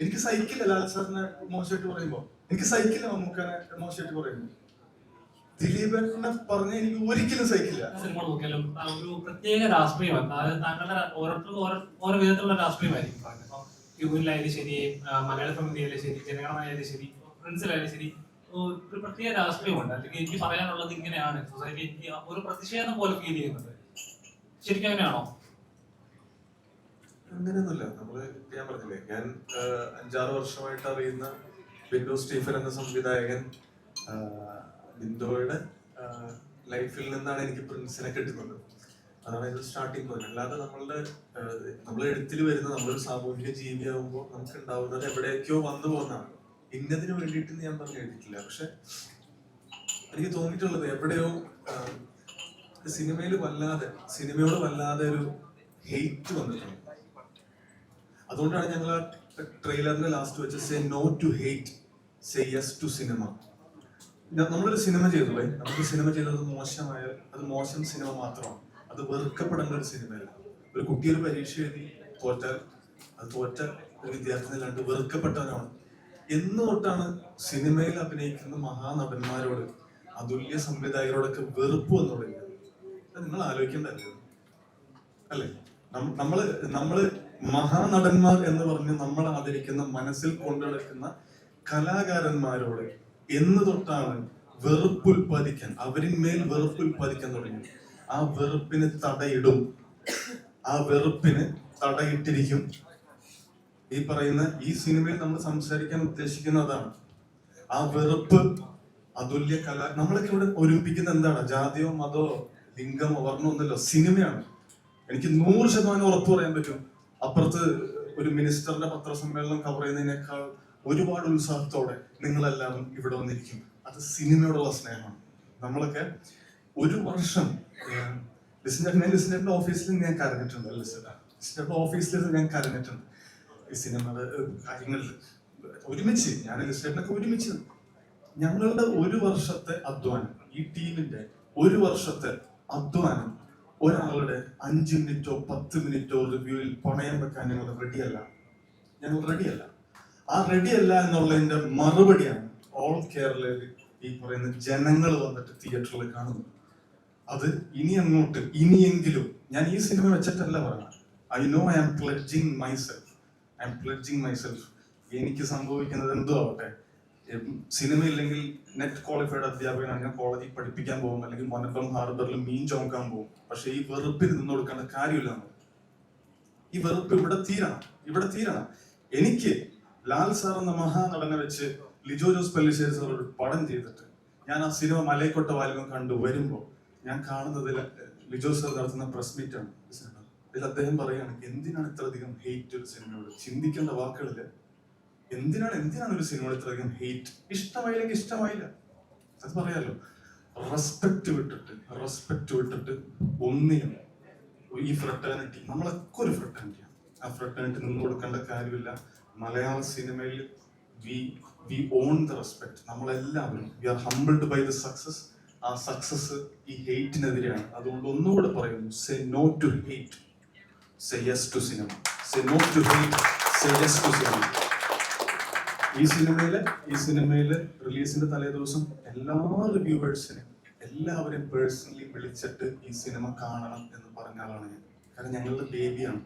എനിക്ക് സഹിക്കില്ല ലാൽ സാറിനെ മോശമായിട്ട് പറയുമ്പോ. എനിക്ക് സഹിക്കില്ല മമ്മൂക്കാനെ മോശമായിട്ട് പറയുന്നു ദിലീപനെ പറഞ്ഞ എനിക്ക് ഒരിക്കലും സഹിക്കില്ല സിനിമ നോക്കിയാലും ഒരു പ്രത്യേക രാഷ്ട്രീയമാണ് അതായത് താങ്കളുടെ ഓരോരുത്തർക്കും ഓരോ ഓരോ വിധത്തിലുള്ള രാഷ്ട്രീയമായിരിക്കും ഇപ്പം യുഗനിലായാലും ശരി മലയാള സമിതിയായാലും ശരി ജനഗണമനായാലും ശരി പ്രിൻസിലായാലും ശരി ഒരു പ്രത്യേക രാഷ്ട്രീയമുണ്ട്. അല്ലെങ്കിൽ എനിക്ക് പറയാനുള്ളത് ഇങ്ങനെയാണ്. സൊസൈറ്റി എനിക്ക് ഒരു പ്രതിഷേധം പോലെ ഫീൽ ചെയ്യുന്നത് ശരിക്കും അങ്ങനെയാണോ? അങ്ങനെയൊന്നുമില്ല. നമ്മൾ ഞാൻ പറഞ്ഞില്ലേ ഞാൻ അഞ്ചാറ് വർഷമായിട്ട് അറിയുന്ന ബിന്ദു സ്റ്റീഫൻ എന്ന സംവിധായകൻ ബിന്ദുവയുടെ ലൈഫിൽ നിന്നാണ് എനിക്ക് പ്രിൻസിനെ കിട്ടുന്നത്. അതാണ് ഇത് സ്റ്റാർട്ടിങ് പോയിന്റ് അല്ലാതെ നമ്മളുടെ നമ്മൾ എഴുത്തിൽ വരുന്ന നമ്മളൊരു സാമൂഹിക ജീവിയാകുമ്പോൾ നമുക്ക് ഉണ്ടാവുന്നത് എവിടെയൊക്കെയോ വന്നു പോകുന്നതാണ്. ഇന്നതിന് വേണ്ടിയിട്ട് ഞാൻ പറഞ്ഞു എഴുതിയിട്ടില്ല പക്ഷെ എനിക്ക് തോന്നിയിട്ടുള്ളത് എവിടെയോ സിനിമയിൽ വല്ലാതെ സിനിമയോട് വല്ലാതെ ഒരു ഹെയ്റ്റ് വന്നിട്ടുണ്ട്. അതുകൊണ്ടാണ് ഞങ്ങൾ ട്രെയിലറിന്റെ ലാസ്റ്റ് വെച്ച് say no to hate say yes to cinema നമ്മളൊരു സിനിമ ചെയ്തു പോയി. നമുക്ക് സിനിമ ചെയ്തത് മോശമായ അത് മോശം സിനിമ മാത്രമാണ്. അത് വെറുക്കപ്പെടേണ്ട ഒരു സിനിമയല്ല ഒരു കുട്ടി ഒരു പരീക്ഷ എഴുതി തോറ്റാൽ അത് തോറ്റ ഒരു വിദ്യാർത്ഥി കണ്ട് വെറുക്കപ്പെട്ടവനാണ്. എന്ന് തൊട്ടാണ് സിനിമയിൽ അഭിനയിക്കുന്ന മഹാനടന്മാരോട് അതുല്യ സംവിധായകരോടൊക്കെ വെറുപ്പ് എന്ന് പറയുന്നത് നിങ്ങൾ ആലോചിക്കേണ്ടല്ലോ അല്ലേ? നമ്മൾ നമ്മൾ മഹാനടന്മാർ എന്ന് പറഞ്ഞ് നമ്മൾ ആദരിക്കുന്ന മനസ്സിൽ കൊണ്ടുനടക്കുന്ന കലാകാരന്മാരോട് എന്ന് തൊട്ടാണ് വെറുപ്പ് ഉൽപ്പാദിക്കാൻ അവരിന്മേൽ വെറുപ്പ് ഉൽപ്പാദിക്കാൻ തുടങ്ങി ആ വെറുപ്പിന് തടയിടും. ആ വെറുപ്പിന് തടയിട്ടിരിക്കും. ഈ പറയുന്ന ഈ സിനിമയിൽ നമ്മൾ സംസാരിക്കാൻ ഉദ്ദേശിക്കുന്ന അതാണ്. ആ വെറുപ്പ് അതുല്യ കല നമ്മളൊക്കെ ഇവിടെ ഒരുമിപ്പിക്കുന്ന എന്താണ്? ജാതിയോ മതമോ ലിംഗമോ വർണമോ ഒന്നല്ലോ സിനിമയാണ്. എനിക്ക് നൂറ് ശതമാനം ഉറപ്പ് പറയാൻ പറ്റും. അപ്പുറത്ത് ഒരു മിനിസ്റ്ററിന്റെ പത്രസമ്മേളനം കവർ ചെയ്യുന്നതിനേക്കാൾ ഒരുപാട് ഉത്സാഹത്തോടെ നിങ്ങളെല്ലാവരും ഇവിടെ വന്നിരിക്കും. അത് സിനിമയോടുള്ള സ്നേഹമാണ്. നമ്മളൊക്കെ ഒരു വർഷം ലിസിന്റെ ലിസിന്റെ ഓഫീസിൽ ഞാൻ കരഞ്ഞിട്ടുണ്ട് ലിസിന്റെ ഓഫീസിൽ ഞാൻ കരഞ്ഞിട്ടുണ്ട്. ഈ സിനിമയുടെ കാര്യങ്ങളിൽ ഒരുമിച്ച് ഞാൻ ലിസ്റ്റേറ്റിനൊക്കെ ഒരുമിച്ച്. ഞങ്ങളുടെ ഒരു വർഷത്തെ അധ്വാനം ഈ ടീമിന്റെ ഒരു വർഷത്തെ അധ്വാനം ഒരാളുടെ അഞ്ച് മിനിറ്റോ പത്ത് മിനിറ്റോ റിവ്യൂവിൽ പണയം വെക്കാൻ ഞങ്ങൾ റെഡിയല്ല ഞങ്ങൾ റെഡിയല്ല ആ റെഡിയല്ല എന്നുള്ളതിന്റെ മറുപടിയാണ് ഓൾ കേരളയിൽ ഈ പറയുന്ന ജനങ്ങൾ വന്നിട്ട് തിയേറ്ററിൽ കാണുന്നു അത് ഇനി അങ്ങോട്ട് ഇനിയെങ്കിലും ഞാൻ ഈ സിനിമ വെച്ചിട്ടല്ല പറഞ്ഞത്. I know I am pledging myself I am pledging myself എനിക്ക് സംഭവിക്കുന്നത് എന്തോ ആവട്ടെ? സിനിമ ഇല്ലെങ്കിൽ നെറ്റ് ക്വാളിഫൈഡ് അധ്യാപകൻ ഞാൻ കോളേജിൽ പഠിപ്പിക്കാൻ പോകും അല്ലെങ്കിൽ മൊനപ്പം ഹാർബറിൽ മീൻ ചോക്കാൻ പോകും. പക്ഷെ ഈ വെറുപ്പിൽ നിന്ന് കൊടുക്കേണ്ട കാര്യമില്ല. ഈ വെറുപ്പ് ഇവിടെ തീരണം ഇവിടെ തീരണം. എനിക്ക് ലാൽ സാർ എന്ന മഹാനടനെ വെച്ച് ലിജോ ജോസ് പല്ലിശ്ശേരി സാർ ഒരു പടം ചെയ്തിട്ട് ഞാൻ ആ സിനിമ മലയക്കൊട്ട വാൽവം കണ്ടു വരുമ്പോ ഞാൻ കാണുന്നത് ലിജോ സാർ നടത്തുന്ന പ്രസ് മീറ്റ് ആണ്. ഇതിൽ അദ്ദേഹം പറയുകയാണ് എന്തിനാണ് ഇത്രയധികം ഹെയ്റ്റ് ഒരു സിനിമയോട്? ചിന്തിക്കേണ്ട വാക്കുകളിൽ എന്തിനാണ് എന്തിനാണ് ഒരു സിനിമ ഇത്രയധികം ഹെയ്റ്റ് ഇഷ്ടമായില്ലെങ്കിൽ ഇഷ്ടമായില്ല. അത് പറയാലോ. റെസ്പെക്ട് വിട്ടിട്ട് റെസ്പെക്ട് വിട്ടിട്ട് ഒന്നിനും ഈ ഫ്രട്ടേണിറ്റി നമ്മളൊക്കെ ഒരു ഫ്രട്ടേണിറ്റിയാണ് ആ ഫ്രട്ടേണിറ്റി നിന്ന് കൊടുക്കേണ്ട കാര്യമില്ല. മലയാള സിനിമയിൽ we we own the respect നമ്മളെല്ലാവരും we are humbled by the success ആ സക്സസ് ഈ ഹെയ്റ്റിനെതിരെയാണ് അതുകൊണ്ട് ഒന്നുകൂടെ പറയുന്നു say no to hate say yes to cinema say no to hate say yes to cinema ഈ സിനിമയിൽ ഈ സിനിമയിൽ റിലീസിന്റെ തലേ ദിവസം എല്ലാ റിവ്യൂവേഴ്സിനും എല്ലാവരും പേഴ്സണലി വിളിച്ചിട്ട് ഈ സിനിമ കാണണം എന്ന് പറഞ്ഞ ആളാണ് ഞാൻ. കാരണം ഞങ്ങളുടെ ബേബിയാണ്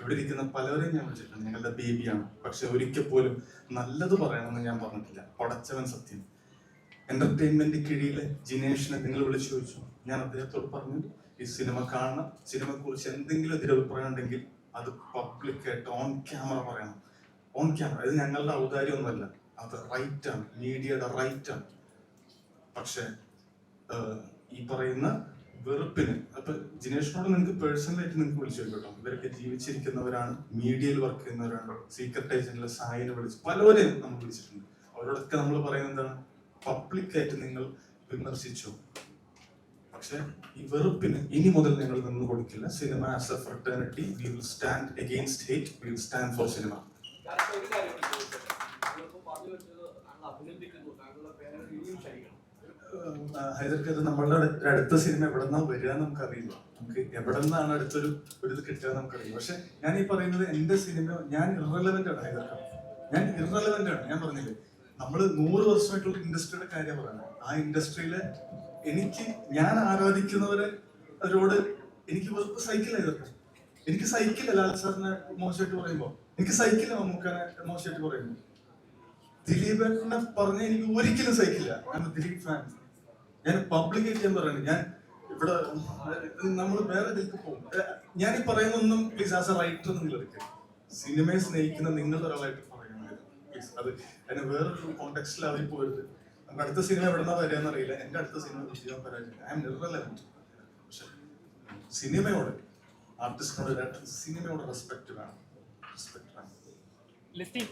ഇവിടെ ഇരിക്കുന്ന പലരെയും ഞാൻ വിളിച്ചിട്ടുണ്ട്. ഞങ്ങളുടെ ബേബിയാണ് പക്ഷെ ഒരിക്കൽ പോലും നല്ലത് പറയണമെന്ന് ഞാൻ പറഞ്ഞിട്ടില്ല. പടച്ചവൻ സത്യം. എന്റർടൈൻമെന്റ് കീഴിലെ ജിനേഷിനെ നിങ്ങൾ വിളിച്ചു ചോദിച്ചു. ഞാൻ അദ്ദേഹത്തോട് പറഞ്ഞു ഈ സിനിമ കാണണം. സിനിമയെ കുറിച്ച് എന്തെങ്കിലും എതിരഭിപ്രായം ഉണ്ടെങ്കിൽ അത് പബ്ലിക്കായിട്ട് ഓൺ ക്യാമറ പറയണം. ഓൺ ക്യാമറ ഇത് ഞങ്ങളുടെ ഔദാര്യമൊന്നുമല്ല. അത് റൈറ്റ് ആണ്. മീഡിയയുടെ റൈറ്റ് ആണ്. പക്ഷെ ഈ പറയുന്ന വെറുപ്പിന്. അപ്പൊ ജിനേഷിനോട് നിങ്ങൾക്ക് പേഴ്സണലായിട്ട് നിങ്ങൾക്ക് വിളിച്ചു കേട്ടോ. ഇവരൊക്കെ ജീവിച്ചിരിക്കുന്നവരാണ് മീഡിയയിൽ വർക്ക് ചെയ്യുന്നവരാണ്. സീക്രട്ട് ഏജന്റിലെ സായിനെ വിളിച്ച് പലവരെയും നമ്മൾ വിളിച്ചിട്ടുണ്ട്. അവരോടൊക്കെ നമ്മൾ പറയുന്നത് എന്താണ്? പബ്ലിക്കായിട്ട് നിങ്ങൾ വിമർശിച്ചു. പക്ഷെ ഈ വെറുപ്പിന് ഇനി മുതൽ ഞങ്ങൾ നിന്ന് കൊടുക്കില്ല. Cinema as a fraternity we will stand against hate we will stand for cinema കാരണം ഒരു കാര്യം കൂടി ചോദിച്ചോട്ടെ? താങ്കളിപ്പോ പറഞ്ഞു വെച്ചത് താങ്കൾ അഭിനന്ദിക്കുന്നു താങ്കളുടെ പേരന്റ് ഇനിയും ക്ഷണിക്കണം ഹൈദർക്ക് നമ്മളുടെ അടുത്ത- സിനിമ എവിടെ നിന്നാ വരിക നമുക്കറിയില്ല. നമുക്ക് എവിടെ നിന്നാണ് അടുത്തൊരു ഒരു ഇത് കിട്ടുക നമുക്കറിയില്ല. പക്ഷെ ഞാൻ ഈ പറയുന്നത് എന്റെ സിനിമ ഞാൻ ഇറലവെന്റ് ആണ് ഹൈദർക്ക. ഞാൻ ഇറലവെന്റ് ആണ്. ഞാൻ പറഞ്ഞില്ലേ നമ്മൾ നൂറ് വർഷമായിട്ടുള്ള ഇൻഡസ്ട്രിയുടെ കാര്യം പറയുന്നത് ആ ഇൻഡസ്ട്രിയിൽ എനിക്ക് ഞാൻ ആരാധിക്കുന്നവരെ അവരോട് എനിക്ക് വെറുപ്പ് ഹൈദർക്ക. എനിക്ക് സൈക്കിൾ ലാൽ സാറിനെ മോശമായിട്ട് പറയുമ്പോ എനിക്ക് സഹിക്കില്ല മമ്മൂക്കാനെ മോശമായിട്ട് പറയുന്നു. ദിലീപനെ പറഞ്ഞ എനിക്ക് ഒരിക്കലും സഹിക്കില്ല ദിലീപ് ഫാൻ ഞാൻ പബ്ലിക്കേറ്റ് ഞാൻ പറയുന്നത് ഞാൻ ഇവിടെ നമ്മൾ വേറെ ഇതിലേക്ക് പോകും. ഞാൻ ഈ പറയുന്നൊന്നും പ്ലീസ് ആസ് എ റൈറ്റർ നിങ്ങൾ എടുക്കുക സിനിമയെ സ്നേഹിക്കുന്ന നിങ്ങൾ ഒരാളായിട്ട് പറയുന്നത് പ്ലീസ് അത് അതിന് വേറൊരു കോണ്ടെക്സ്റ്റിൽ അതിൽ പോയത് നമുക്ക് അടുത്ത സിനിമ എവിടെന്നാ വരികയെന്ന് അറിയില്ല. എന്റെ അടുത്ത സിനിമ വിജയം പരാജയം ഐ എം നിർറലവന്റ് പക്ഷെ സിനിമയോട് ആർട്ടിസ്റ്റിനോട് സിനിമയോട് റെസ്പെക്ട് വേണം. റെസ്പെക്ട്